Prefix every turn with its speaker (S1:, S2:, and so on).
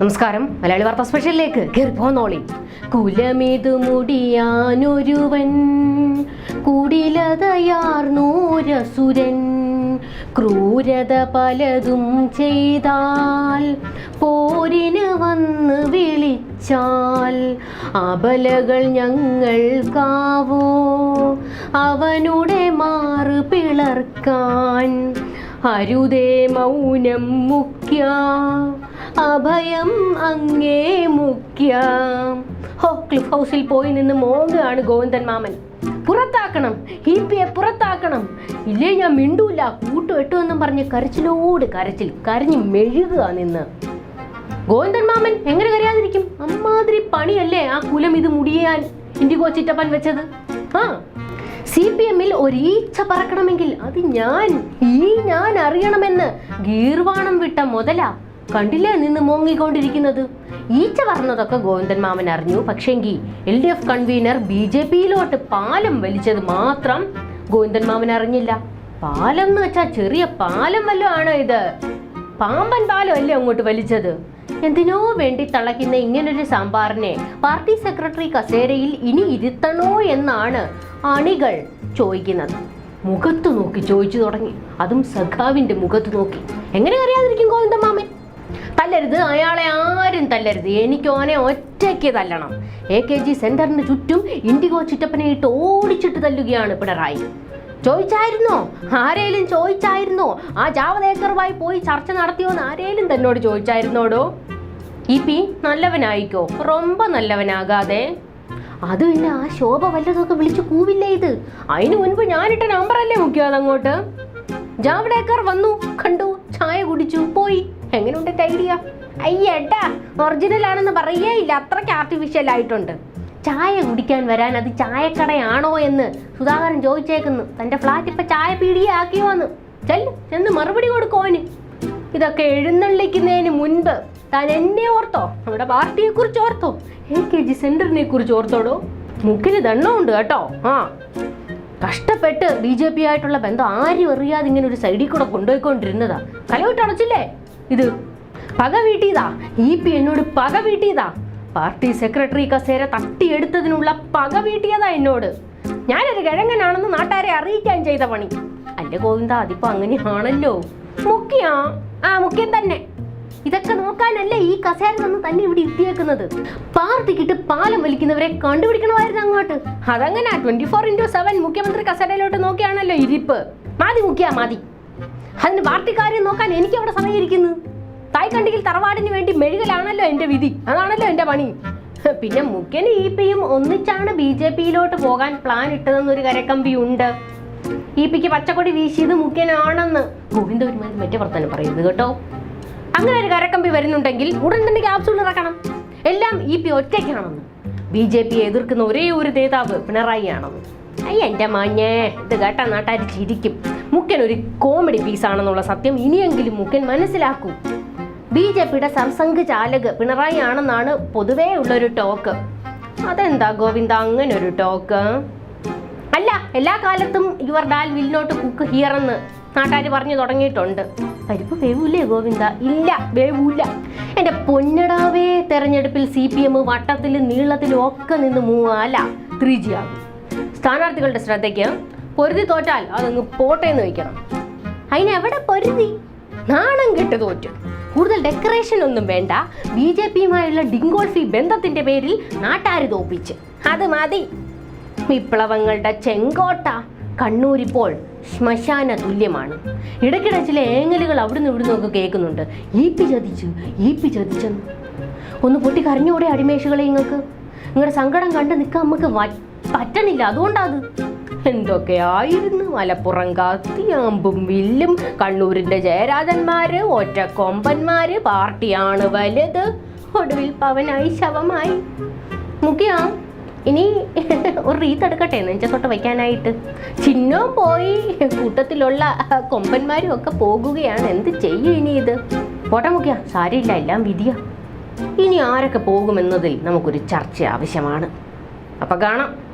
S1: നമസ്കാരം. മലയാളി വാർത്താ സ്പെഷ്യലിലേക്ക്. പോന്നോളി. കുലമിതു മുടിയാനൊരുവൻ കുടിലതയാർന്നൂരസുരൻ ക്രൂരത പലതും ചെയ്താൽ പോരിന് വന്ന് വിളിച്ചാൽ അബലകൾ ഞങ്ങൾ കാവോ? അവനുടെ മാറ് പിളർക്കാൻ അരുതേ മൗനം മുഖ്യ. അഭയം അങ്ങേ മുഖ്യം. ഹോ ക്ലിഫ് ഹൗസിൽ പോയി നിന്ന് മോങ്ങാണ് ഗോവിന്ദൻ മാമൻ. പുറത്താക്കണം ഹിപ്പിയെ പുറത്താക്കണം. ഇല്ലേ ഞാൻ മിണ്ടൂല. കൂട്ടു എട്ടുമെന്നും പറഞ്ഞ് കരച്ചിലോട് കരച്ചിൽ കരഞ്ഞ് മെഴുകുക നിന്ന്. ഗോവിന്ദൻ മാമൻ എങ്ങനെ കരയാതിരിക്കും? അമ്മാതിരി പണിയല്ലേ ആ കുലം ഇത് മുടിയാൻ ഇൻഡിഗോ ചിറ്റപ്പൻ വെച്ചത്. ആ സി പി എമ്മിൽ ഒരീച്ച പറക്കണമെങ്കിൽ അത് ഞാൻ ഈ ഞാൻ അറിയണമെന്ന് ഗീർവാണം വിട്ട മുതല. കണ്ടില്ലേ നിന്ന് മോങ്ങിക്കൊണ്ടിരിക്കുന്നത്? ഈച്ച പറഞ്ഞതൊക്കെ ഗോവിന്ദൻ മാമൻ അറിഞ്ഞു. പക്ഷേങ്കി L D F convener B J പിയിലോട്ട് പാലം വലിച്ചത് മാത്രം ഗോവിന്ദൻ മാമൻ അറിഞ്ഞില്ല. പാലം എന്ന് വെച്ചാൽ ചെറിയ പാലം വല്ലതും ആണോ ഇത്? പാമ്പൻ പാലം അല്ലേ അങ്ങോട്ട് വലിച്ചത്? എന്തിനോ വേണ്ടി തളയ്ക്കുന്ന ഇങ്ങനൊരു സാമ്പാറിനെ പാർട്ടി സെക്രട്ടറി കസേരയിൽ ഇനി ഇരുത്തണോ എന്നാണ് അണികൾ ചോദിക്കുന്നത്. മുഖത്ത് നോക്കി ചോദിച്ചു തുടങ്ങി. അതും സഖാവിന്റെ മുഖത്ത് നോക്കി. എങ്ങനെ അറിയാതിരിക്കും തല്ലരുത് അയാളെ ആരും തല്ലരുത്. എനിക്ക് ഓനെ ഒറ്റയ്ക്ക് തല്ലണം. എ കെ ജി സെന്ററിന് ചുറ്റും ഇൻഡിഗോ ചിറ്റപ്പനെ ഇട്ട് ഓടിച്ചിട്ട് തല്ലുകയാണ് പിണറായി. ചോദിച്ചായിരുന്നോ? ആരേലും ചോദിച്ചായിരുന്നോ? ആ ജാവദേക്കറുമായി പോയി ചർച്ച നടത്തിയോ എന്ന് ആരേലും തന്നോട് ചോദിച്ചായിരുന്നോടോ? E P നല്ലവനായിക്കോ? റൊമ്പ നല്ലവനാകാതെ. അത് പിന്നെ ആ ശോഭ വല്ലതൊക്കെ വിളിച്ചു കൂവില്ലേ ഇത്? അതിന് മുൻപ് ഞാനിട്ട നമ്പറല്ലേ മുഖ്യം അതങ്ങോട്ട് ജാവ്ഡേക്കർ വന്നു കണ്ടു ചായ കുടിച്ചു പോയി. എങ്ങനെയുണ്ട് ഐഡിയ അയ്യടാ ഒറിജിനൽ ആണെന്ന് പറയേ ഇല്ല. അത്രയ്ക്ക് ആർട്ടിഫിഷ്യൽ ആയിട്ടുണ്ട്. ചായ കുടിക്കാൻ വരാൻ അത് ചായക്കടയാണോ എന്ന് സുധാകരൻ ചോദിച്ചേക്കുന്നു. തന്റെ ഫ്ലാറ്റ് ഇപ്പൊ ചായ പീടിയെ ആക്കിയോ എന്ന് ചെല്ല് ചെന്ന് മറുപടി കൊടുക്കോന് ഇതൊക്കെ എഴുന്നള്ളിക്കുന്നതിന് മുൻപ് താൻ എന്നെ ഓർത്തോ? നമ്മുടെ പാർട്ടിയെ കുറിച്ച് ഓർത്തോ? എ കെ ജി സെന്ററിനെ കുറിച്ച് ഓർത്തോടോ? മുക്കിന് ദണ്ണമുണ്ട് കേട്ടോ. ആ. കഷ്ടപ്പെട്ട് ബി ജെ പി ആയിട്ടുള്ള ബന്ധം ആരും അറിയാതെ ഇങ്ങനെ ഒരു സൈഡിൽ കൂടെ കൊണ്ടുപോയിക്കൊണ്ടിരുന്നതാ. കലവിട്ട് അടച്ചില്ലേ? ഇത് പക വീട്ടിയതാ. ഇ പി എന്നോട് പക വീട്ടിയതാ. പാർട്ടി സെക്രട്ടറി കസേര തട്ടിയെടുത്തതിനുള്ള പക വീട്ടിയതാ എന്നോട്. ഞാനൊരു കിഴങ്ങനാണെന്ന് നാട്ടുകാരെ അറിയിക്കാൻ ചെയ്ത പണി. അല്ല ഗോവിന്ദ അതിപ്പോ അങ്ങനെയാണല്ലോ. മുഖ്യാ? ആ മുഖ്യം തന്നെ. ഇതൊക്കെ നോക്കാനല്ലേ ഈ കസേര നിന്ന് തന്നെ ഇവിടെ ഇരുത്തിയേക്കുന്നത് പാർട്ടിക്കിട്ട് പാലം വലിക്കുന്നവരെ കണ്ടുപിടിക്കണമായിരുന്നു അങ്ങോട്ട്. അതങ്ങനെ ട്വന്റി ഫോർ ഇന്റു സെവൻ മുഖ്യമന്ത്രി കസേരയിലോട്ട് നോക്കിയാണല്ലോ ഇരിപ്പ്. മാതി മുഖ്യ മതി. അതിന് പാർട്ടിക്കാരെ നോക്കാൻ എനിക്ക് അവിടെ സമയിരിക്കുന്നു തായ്ക്കണ്ടിയിൽ തറവാടിന് വേണ്ടി മെഴുകലാണല്ലോ എന്റെ വിധി. അതാണല്ലോ എന്റെ പണി. പിന്നെ മുഖ്യന് ഇ പിയും ഒന്നിച്ചാണ് ബി ജെ പിയിലോട്ട് പോകാൻ പ്ലാൻ ഇട്ടതെന്നൊരു കരക്കമ്പി ഉണ്ട്. ഇ പിക്ക് പച്ചക്കൊടി വീശിയത് മുഖ്യനാണെന്ന് ഗോവിന്ദ ഒരുമാതിരി മറ്റേ വർത്തമാനം പറയുന്നത് കേട്ടോ. അങ്ങനെ ഒരു കരക്കമ്പി വരുന്നുണ്ടെങ്കിൽ ഉടൻ തന്നെ ക്യാപ്സൂൾ ഇറക്കണം. എല്ലാം ഇ പി ഒറ്റയ്ക്കാണെന്ന്. ബി ജെ പിയെ എതിർക്കുന്ന ഒരേ ഒരു നേതാവ് പിണറായി ആണെന്ന് അയ്യ എന്റെ മാഞ്ഞേ. ഇത് കേട്ട നാട്ടാർ ചിരിക്കും. മുക്കൻ ഒരു കോമഡി പീസാണെന്നുള്ള സത്യം ഇനിയെങ്കിലും മുക്കൻ മനസ്സിലാക്കൂ. ബി ജെ പിയുടെ സർസംഘ് ചാലക് പിണറായി ആണെന്നാണ് പൊതുവേ ഉള്ളൊരു ടോക്ക്. അതെന്താ ഗോവിന്ദ അങ്ങനെ ഒരു ടോക്ക്? അല്ല എല്ലാ കാലത്തും your dal will not cook here എന്ന് നാട്ടുകാർ പറഞ്ഞു തുടങ്ങിയിട്ടുണ്ട്. പരിപ്പ് വേവൂലേ ഗോവിന്ദ? ഇല്ല വേവൂല. എന്റെ പൊന്നടാവേ തെരഞ്ഞെടുപ്പിൽ സി പി എം വട്ടത്തിലും നീളത്തിലും ഒക്കെ നിന്ന് മൂവാല. ത്രീ ജി ആകും സ്ഥാനാർത്ഥികളുടെ ശ്രദ്ധയ്ക്ക് പൊരുതി തോറ്റാൽ അതങ്ങ് പോട്ടെ എന്ന് വയ്ക്കണം. അതിനെവിടെ പൊരുതി? നാണം കെട്ട് തോറ്റു. കൂടുതൽ ഡെക്കറേഷൻ ഒന്നും വേണ്ട. ബി ജെ പിയുമായുള്ള ഡിങ്കോൾഫി ബന്ധത്തിന്റെ പേരിൽ നാട്ടാർ തോപ്പിച്ച്. അത് മതി. വിപ്ലവങ്ങളുടെ ചെങ്കോട്ട കണ്ണൂരിപ്പോൾ ശ്മശാന തുല്യമാണ്. ഇടയ്ക്കിടെ ചില ഏങ്ങലുകൾ അവിടുന്ന് ഇവിടുന്ന് ഒക്കെ കേൾക്കുന്നുണ്ട്. ഈപ്പി ചതിച്ചു ഈ പി ചതിച്ചെന്ന്. ഒന്ന് പൊട്ടി കരഞ്ഞൂടെ അടിമേഷുകളെ നിങ്ങൾക്ക് നിങ്ങളുടെ സങ്കടം കണ്ട് നിൽക്കാൻ നമുക്ക് പറ്റണില്ല അതുകൊണ്ടാത്. എന്തൊക്കെയായിരുന്നു? മലപ്പുറം കത്തിയാമ്പും വില്ലും കണ്ണൂരിന്റെ ജയരാജന്മാര് ഒറ്റക്കൊമ്പന്മാര് പാർട്ടിയാണ് വലുത്. ഒടുവിൽ പവനായി ശവമായി. മുഖ്യ ഇനി ഒരു റീത്ത് എടുക്കട്ടെ? നെഞ്ചത്തോട്ട് വയ്ക്കാനായിട്ട്. ചിഹ്നവും പോയി. കൂട്ടത്തിലുള്ള കൊമ്പന്മാരും ഒക്കെ പോകുകയാണ്. എന്ത് ചെയ്യും ഇനി ഇത്? പോട്ടെ മുഖ്യ എല്ലാം വിധിയ. ഇനി ആരൊക്കെ പോകുമെന്നതിൽ നമുക്കൊരു ചർച്ച ആവശ്യമാണ്. അപ്പൊ കാണാം.